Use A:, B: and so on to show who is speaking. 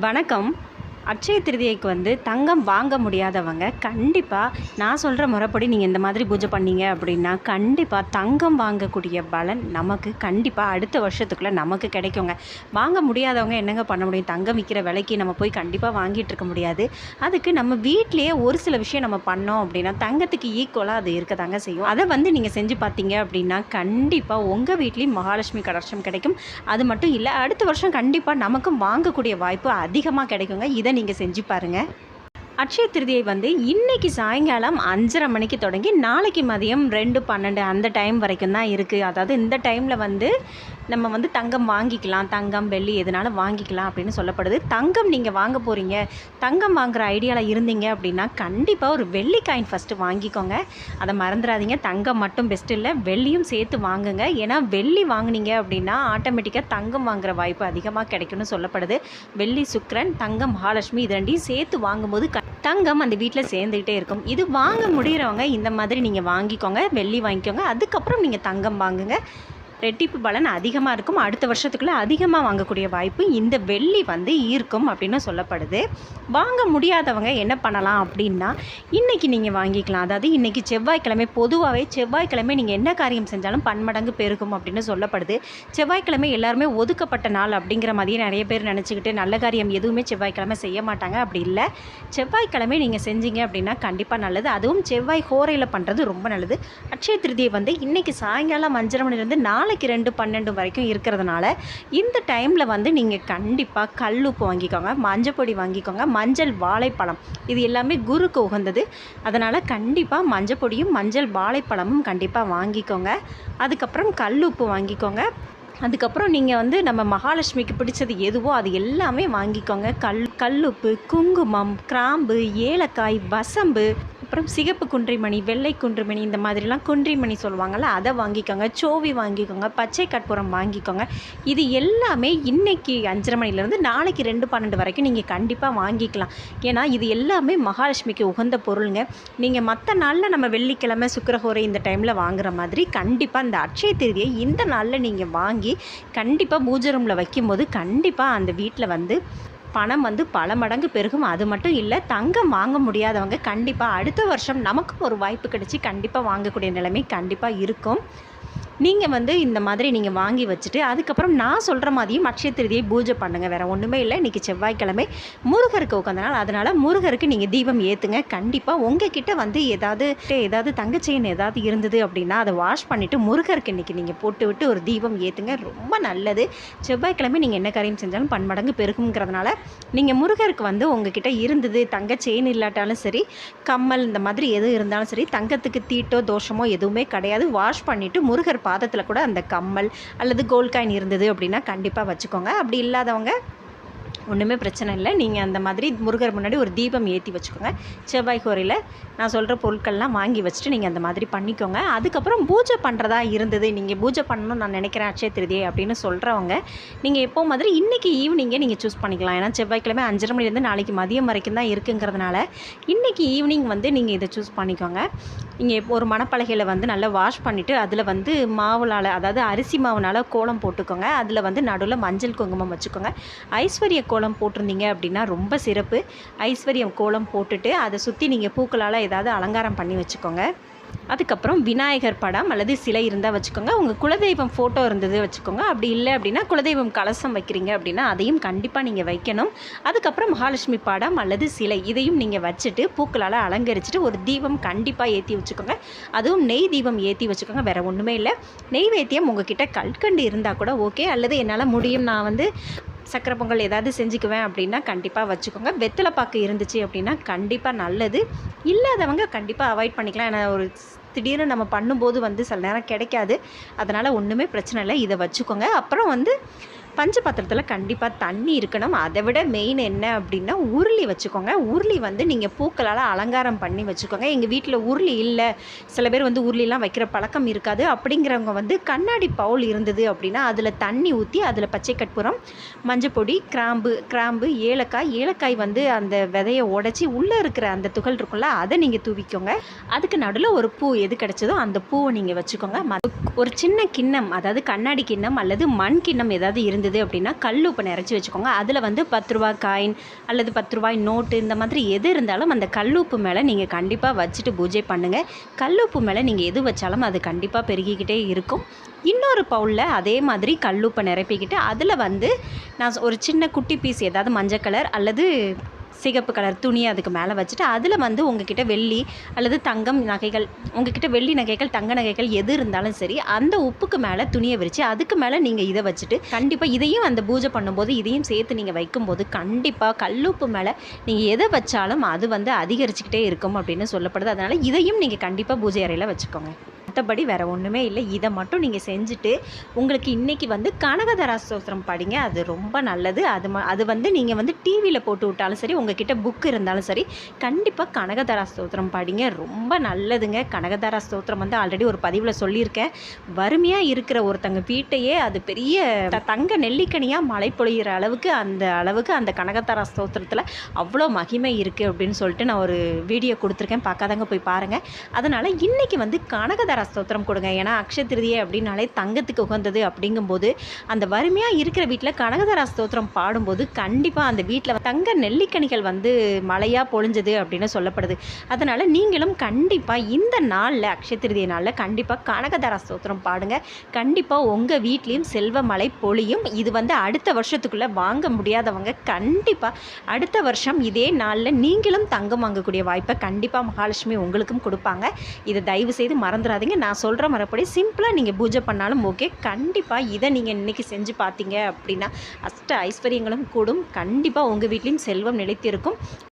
A: வணக்கம். அட்சய திருதியைக்கு வந்து தங்கம் வாங்க முடியாதவங்க கண்டிப்பாக நான் சொல்கிற முறைப்படி நீங்கள் இந்த மாதிரி பூஜை பண்ணீங்க அப்படின்னா கண்டிப்பாக தங்கம் வாங்கக்கூடிய பலன் நமக்கு கண்டிப்பாக அடுத்த வருஷத்துக்குள்ளே நமக்கு கிடைக்குங்க. வாங்க முடியாதவங்க என்னங்க பண்ண முடியும்? தங்கம் விற்கிற விலைக்கு நம்ம போய் கண்டிப்பாக வாங்கிட்டு இருக்க முடியாது. அதுக்கு நம்ம வீட்டிலேயே ஒரு சில விஷயம் நம்ம பண்ணோம் அப்படின்னா தங்கத்துக்கு ஈக்குவலாக அது இருக்க தாங்க செய்யும். அதை வந்து நீங்கள் செஞ்சு பார்த்தீங்க அப்படின்னா கண்டிப்பாக உங்கள் வீட்லேயும் மகாலட்சுமி கடாட்சம் கிடைக்கும். அது மட்டும் இல்லை அடுத்த வருஷம் கண்டிப்பாக நமக்கும் வாங்கக்கூடிய வாய்ப்பு அதிகமாக கிடைக்குங்க. இதை நீங்கள் செஞ்சு பாருங்கள் அட்சய திருதியை வந்து இன்னைக்கு சாயங்காலம் அஞ்சரை மணிக்கு தொடங்கி நாளைக்கு மதியம் ரெண்டு பன்னெண்டு அந்த டைம் வரைக்கும் தான் இருக்குது அதாவது இந்த டைமில் வந்து நம்ம வந்து தங்கம் வாங்கிக்கலாம் தங்கம் வெள்ளி எதுனாலும் வாங்கிக்கலாம் அப்படின்னு சொல்லப்படுது. தங்கம் நீங்கள் வாங்க போகிறீங்க தங்கம் வாங்குகிற ஐடியாவில் இருந்தீங்க அப்படின்னா கண்டிப்பாக ஒரு வெள்ளி காயின் ஃபஸ்ட்டு வாங்கிக்கோங்க. அதை மறந்துடாதீங்க. தங்கம் மட்டும் பெஸ்ட் இல்லை வெள்ளியும் சேர்த்து வாங்குங்க. ஏன்னா வெள்ளி வாங்குனீங்க அப்படின்னா ஆட்டோமேட்டிக்காக தங்கம் வாங்குற வாய்ப்பு அதிகமாக கிடைக்கும்னு சொல்லப்படுது. வெள்ளி சுக்கரன் தங்கம் மகாலட்சுமி இது ரெண்டையும் சேர்த்து வாங்கும்போது க- தங்கம் அந்த வீட்டில் சேர்ந்துக்கிட்டே இருக்கும். இது வாங்க முடிகிறவங்க இந்த மாதிரி நீங்கள் வாங்கிக்கோங்க வெள்ளி வாங்கிக்கோங்க. அதுக்கப்புறம் நீங்கள் தங்கம் வாங்குங்க. ரெட்டிப்பு பலன் அதிகமாக இருக்கும். அடுத்த வருஷத்துக்குள்ளே அதிகமாக வாங்கக்கூடிய வாய்ப்பு இந்த வெள்ளி வந்து ஈர்க்கும் அப்படின்னு சொல்லப்படுது. வாங்க முடியாதவங்க என்ன பண்ணலாம் அப்படின்னா இன்றைக்கி நீங்கள் வாங்கிக்கலாம். அதாவது இன்றைக்கி செவ்வாய்க்கிழமை பொதுவாகவே செவ்வாய்க்கிழமை நீங்கள் என்ன காரியம் செஞ்சாலும் பன்மடங்கு பெருகும் அப்படின்னு சொல்லப்படுது. செவ்வாய்க்கிழமை எல்லாருமே ஒதுக்கப்பட்ட நாள் அப்படிங்கிற மாதிரியே நிறைய பேர் நினச்சிக்கிட்டு நல்ல காரியம் எதுவுமே செவ்வாய்க்கிழமை செய்ய மாட்டாங்க. அப்படி இல்லை. செவ்வாய்க்கிழமை நீங்கள் செஞ்சீங்க அப்படின்னா கண்டிப்பாக நல்லது. அதுவும் செவ்வாய் ஹோரையில் பண்ணுறது ரொம்ப நல்லது. அட்சய திருதியை வந்து இன்றைக்கி சாயங்காலம் அஞ்சரை மணிலேருந்து நாளைக்கு ரெண்டு பன்னெண்டு வரைக்கும் இருக்கிறதுனால இந்த டைமில் வந்து நீங்கள் கண்டிப்பாக கல்லுப்பு வாங்கிக்கோங்க மஞ்சப்பொடி வாங்கிக்கோங்க மஞ்சள் வாழைப்பழம். இது எல்லாமே குருக்கு உகந்தது. அதனால் கண்டிப்பாக மஞ்சப்பொடியும் மஞ்சள் வாழைப்பழமும் கண்டிப்பாக வாங்கிக்கோங்க. அதுக்கப்புறம் கல்லுப்பு வாங்கிக்கோங்க. அதுக்கப்புறம் நீங்கள் வந்து நம்ம மகாலட்சுமிக்கு பிடிச்சது எதுவோ அது எல்லாமே வாங்கிக்கோங்க. கல் கல்லுப்பு குங்குமம் கிராம்பு ஏலக்காய் வசம்பு அப்புறம் சிகப்பு குன்றிமணி வெள்ளை குன்றிமணி இந்த மாதிரிலாம் குன்றிமணி சொல்லுவாங்கள்ல அதை வாங்கிக்கோங்க. சோவி வாங்கிக்கோங்க பச்சை கற்பூரம் வாங்கிக்கோங்க. இது எல்லாமே இன்றைக்கி அஞ்சரை மணிலேருந்து நாளைக்கு ரெண்டு பன்னெண்டு வரைக்கும் நீங்கள் கண்டிப்பாக வாங்கிக்கலாம். ஏன்னா இது எல்லாமே மகாலட்சுமிக்கு உகந்த பொருளுங்க. நீங்கள் மற்ற நாளில் நம்ம வெள்ளிக்கிழமை சுக்கரஹோரை இந்த டைமில் வாங்குற மாதிரி கண்டிப்பாக இந்த அட்சய திருதியை இந்த நாளில் நீங்கள் வாங்கி கண்டிப்பாக பூஜை ரூமில் வைக்கும்போது கண்டிப்பாக அந்த வீட்டில் வந்து பணம் வந்து பல மடங்கு பெருகும். அது மட்டும் இல்லை தங்கம் வாங்க முடியாதவங்க கண்டிப்பாக அடுத்த வருஷம் நமக்கும் ஒரு வாய்ப்பு கிடைச்சி கண்டிப்பாக வாங்கக்கூடிய நிலைமை கண்டிப்பாக இருக்கும். நீங்கள் வந்து இந்த மாதிரி நீங்கள் வாங்கி வச்சுட்டு அதுக்கப்புறம் நான் சொல்கிற மாதிரியும் அட்சய திருதியை பூஜை பண்ணுங்கள் வேறு ஒன்றுமே இல்லை. இன்றைக்கி செவ்வாய்க்கிழமை முருகருக்கு உட்காந்தனால் அதனால் முருகருக்கு நீங்கள் தீபம் ஏற்றுங்க கண்டிப்பாக உங்ககிட்ட வந்து ஏதாவது ஏதாவது தங்கச்செயின் ஏதாவது இருந்தது அப்படின்னா அதை வாஷ் பண்ணிவிட்டு முருகருக்கு இன்றைக்கி நீங்கள் போட்டு விட்டு ஒரு தீபம் ஏற்றுங்க ரொம்ப நல்லது. செவ்வாய்க்கிழமை நீங்கள் என்ன காரியம் செஞ்சாலும் பன்மடங்கு பெருகுங்கிறதுனால நீங்கள் முருகருக்கு வந்து உங்ககிட்ட இருந்தது தங்க செயின் இல்லாட்டாலும் சரி கம்மல் இந்த மாதிரி எது இருந்தாலும் சரி தங்கத்துக்கு தீட்டோ தோஷமோ எதுவுமே கிடையாது. வாஷ் பண்ணிவிட்டு முருகர் பாதத்தில் கூட அந்த கம்மல் அல்லது கோல்ட் காயின் இருந்தது அப்படின்னா கண்டிப்பாக வச்சுக்கோங்க. அப்படி இல்லாதவங்க ஒன்றுமே பிரச்சனை இல்லை. நீங்கள் அந்த மாதிரி முருகர் முன்னாடி ஒரு தீபம் ஏற்றி வச்சுக்கோங்க. செவ்வாய் கோரையில் நான் சொல்கிற பொருட்கள்லாம் வாங்கி வச்சுட்டு நீங்கள் அந்த மாதிரி பண்ணிக்கோங்க. அதுக்கப்புறம் பூஜை பண்ணுறதா இருந்தது. நீங்கள் பூஜை பண்ணணும்னு நான் நினைக்கிறேன் அட்சய திருதியை அப்படின்னு சொல்கிறவங்க நீங்கள் எப்போ மாதிரி இன்றைக்கி ஈவினிங்கே நீங்கள் சூஸ் பண்ணிக்கலாம். ஏன்னா செவ்வாய்க்கிழமை அஞ்சரை மணிலேருந்து நாளைக்கு மதியம் வரைக்கும் தான் இருக்குங்கிறதுனால இன்றைக்கி ஈவினிங் வந்து நீங்கள் இதை சூஸ் பண்ணிக்கோங்க. நீங்கள் ஒரு மணப்பலகையில் வந்து நல்லா வாஷ் பண்ணிவிட்டு அதில் வந்து மாவுனால் அதாவது அரிசி மாவுனால் கோலம் போட்டுக்கோங்க. அதில் வந்து நடுவில் மஞ்சள் குங்குமம் வச்சுக்கோங்க. ஐஸ்வர்ய கோலம் போட்டிருந்தீங்க அப்படின்னா ரொம்ப சிறப்பு. ஐஸ்வர்யம் கோலம் போட்டுட்டு அதை சுற்றி நீங்கள் பூக்களால் ஏதாவது அலங்காரம் பண்ணி வச்சுக்கோங்க. அதுக்கப்புறம் விநாயகர் படம் அல்லது சிலை இருந்தால் வச்சுக்கோங்க. உங்கள் குலதெய்வம் ஃபோட்டோ இருந்தது வச்சுக்கோங்க. அப்படி இல்லை அப்படின்னா குலதெய்வம் கலசம் வைக்கிறீங்க அப்படின்னா அதையும் கண்டிப்பாக நீங்கள் வைக்கணும். அதுக்கப்புறம் மகாலட்சுமி படம் அல்லது சிலை இதையும் நீங்கள் வச்சுட்டு பூக்களால் அலங்கரிச்சுட்டு ஒரு தீபம் கண்டிப்பாக ஏற்றி வச்சுக்கோங்க. அதுவும் நெய் தீபம் ஏற்றி வச்சுக்கோங்க. வேறு ஒன்றுமே இல்லை. நெய்வேத்தியம் உங்ககிட்ட கல்கண்டு இருந்தால் கூட ஓகே அல்லது என்னால் முடியும் நான் வந்து சக்கரை பொங்கல் ஏதாவது செஞ்சுக்குவேன் அப்படின்னா கண்டிப்பாக வச்சுக்கோங்க. வெத்தலை பாக்கு இருந்துச்சு அப்படின்னா கண்டிப்பாக நல்லது. இல்லாதவங்க கண்டிப்பாக அவாய்ட் பண்ணிக்கலாம். ஏன்னா ஒரு திடீர்னு நம்ம பண்ணும்போது வந்து சில நேரம் கிடைக்காது. அதனால் ஒன்றுமே பிரச்சனை இல்லை. இதை வச்சுக்கோங்க. அப்புறம் வந்து பஞ்ச பாத்திரத்தில் கண்டிப்பாக தண்ணி இருக்கணும். அதை விட மெயின் என்ன அப்படின்னா உருளி வச்சுக்கோங்க. உருளி வந்து நீங்கள் பூக்களால் அலங்காரம் பண்ணி வச்சுக்கோங்க. எங்கள் வீட்டில் உருளி இல்லை. சில பேர் வந்து உருளிலாம் வைக்கிற பழக்கம் இருக்காது. அப்படிங்கிறவங்க வந்து கண்ணாடி பவுல் இருந்தது அப்படின்னா அதில் தண்ணி ஊற்றி அதில் பச்சை கற்பூரம் மஞ்சப்பொடி கிராம்பு கிராம்பு ஏலக்காய் ஏலக்காய் வந்து அந்த விதையை உடச்சி உள்ளே இருக்கிற அந்த துகள் இருக்கும்ல அதை நீங்கள் தூவிக்கோங்க. அதுக்கு நடுவில் ஒரு பூ எது கிடைச்சதோ அந்த பூவை நீங்கள் வச்சுக்கோங்க. ம- ஒரு சின்ன கிண்ணம் அதாவது கண்ணாடி கிண்ணம் அல்லது மண் கிண்ணம் ஏதாவது இருந்து இருந்தது அப்படின்னா கல் உப்பு நிறச்சி வச்சுக்கோங்க. அதில் வந்து பத்து ரூபா காயின் அல்லது பத்து ரூபாய் நோட்டு இந்த மாதிரி எது இருந்தாலும் அந்த கல்லுப்பு மேலே நீங்கள் கண்டிப்பாக வச்சுட்டு பூஜை பண்ணுங்கள் கல்லுப்பு மேலே நீங்கள் எது வச்சாலும் அது கண்டிப்பாக பெருகிக்கிட்டே இருக்கும். இன்னொரு பவுலில் அதே மாதிரி கல்லுப்பை நிரப்பிக்கிட்டு அதில் வந்து நான் ஒரு சின்ன குட்டி பீஸ் ஏதாவது மஞ்சள் கலர் அல்லது சிகப்பு கலர் துணி அதுக்கு மேலே வச்சுட்டு அதில் வந்து உங்ககிட்ட வெள்ளி அல்லது தங்கம் நகைகள் உங்ககிட்ட வெள்ளி நகைகள் தங்க நகைகள் எது இருந்தாலும் சரி அந்த உப்புக்கு மேலே துணியை விரித்து அதுக்கு மேலே நீங்கள் இதை வச்சுட்டு கண்டிப்பாக இதையும் அந்த பூஜை பண்ணும்போது இதையும் சேர்த்து நீங்கள் வைக்கும்போது கண்டிப்பாக கல்லுப்பு மேலே நீங்கள் எதை வச்சாலும் அது வந்து அதிகரிச்சுக்கிட்டே இருக்கும் அப்படின்னு சொல்லப்படுது. அதனால் இதையும் நீங்கள் கண்டிப்பாக பூஜை அறையில் வச்சுக்கோங்க. மற்றபடி வேறு ஒன்றுமே இல்லை. இதை மட்டும் நீங்கள் செஞ்சுட்டு உங்களுக்கு இன்றைக்கி வந்து கனகதரா ஸ்தோத்திரம் படிங்க. அது ரொம்ப நல்லது. அது ம அது வந்து நீங்கள் வந்து டிவியில் போட்டு விட்டாலும் சரி உங்ககிட்ட புக் இருந்தாலும் சரி கண்டிப்பாக கனகதரா ஸ்தோத்திரம் படிங்க. ரொம்ப நல்லதுங்க. கனகதரா ஸ்தோத்திரம் வந்து ஆல்ரெடி ஒரு பதிவில் சொல்லியிருக்கேன். வறுமையாக இருக்கிற ஒருத்தங்க வீட்டையே அது பெரிய தங்க நெல்லிக்கனியாக மழை பொழிகிற அளவுக்கு அந்த அளவுக்கு அந்த கனகதாரா ஸ்தோத்திரத்தில் அவ்வளோ மகிமை இருக்குது அப்படின்னு சொல்லிட்டு நான் ஒரு வீடியோ கொடுத்துருக்கேன். பார்க்காதவங்க போய் பாருங்கள் அதனால் இன்றைக்கி வந்து கனகதாரா ஸ்தோத்திரம் கொடுங்க. ஏன்னா அக்ஷய திருதியை அப்படின்னாலே தங்கத்துக்கு உகந்தது அப்படிங்கும்போது அந்த வறுமையாக இருக்கிற வீட்டில் கனகதாரா ஸ்தோத்திரம் பாடும்போது கண்டிப்பாக அந்த வீட்டில் தங்க நெல்லிக்கனிகள் வந்து மழையாக பொழிஞ்சது அப்படின்னு சொல்லப்படுது. அதனால் நீங்களும் கண்டிப்பாக இந்த நாளில் அக்ஷய திருதிய நாளில் கண்டிப்பாக கனகதாரா ஸ்தோத்திரம் பாடுங்க. கண்டிப்பாக உங்கள் வீட்லேயும் செல்வ மழை பொழியும். இது வந்து அடுத்த வருஷத்துக்குள்ளே வாங்க முடியாதவங்க கண்டிப்பாக அடுத்த வருஷம் இதே நாளில் நீங்களும் தங்கம் வாங்கக்கூடிய வாய்ப்பை கண்டிப்பாக மகாலட்சுமி உங்களுக்கும் கொடுப்பாங்க. இதை தயவு செய்து மறந்துடாதீங்க. நான் சொல்கிற மறுபடி சிம்பிளாக நீங்கள் பூஜை பண்ணாலும் ஓகே கண்டிப்பாக இதை நீங்கள் இன்றைக்கி செஞ்சு பார்த்தீங்க அப்படின்னா அஷ்ட ஐஸ்வர்யங்களும் கூடும். கண்டிப்பாக உங்கள் வீட்லேயும் செல்வம் நிலைத்திருக்கும்.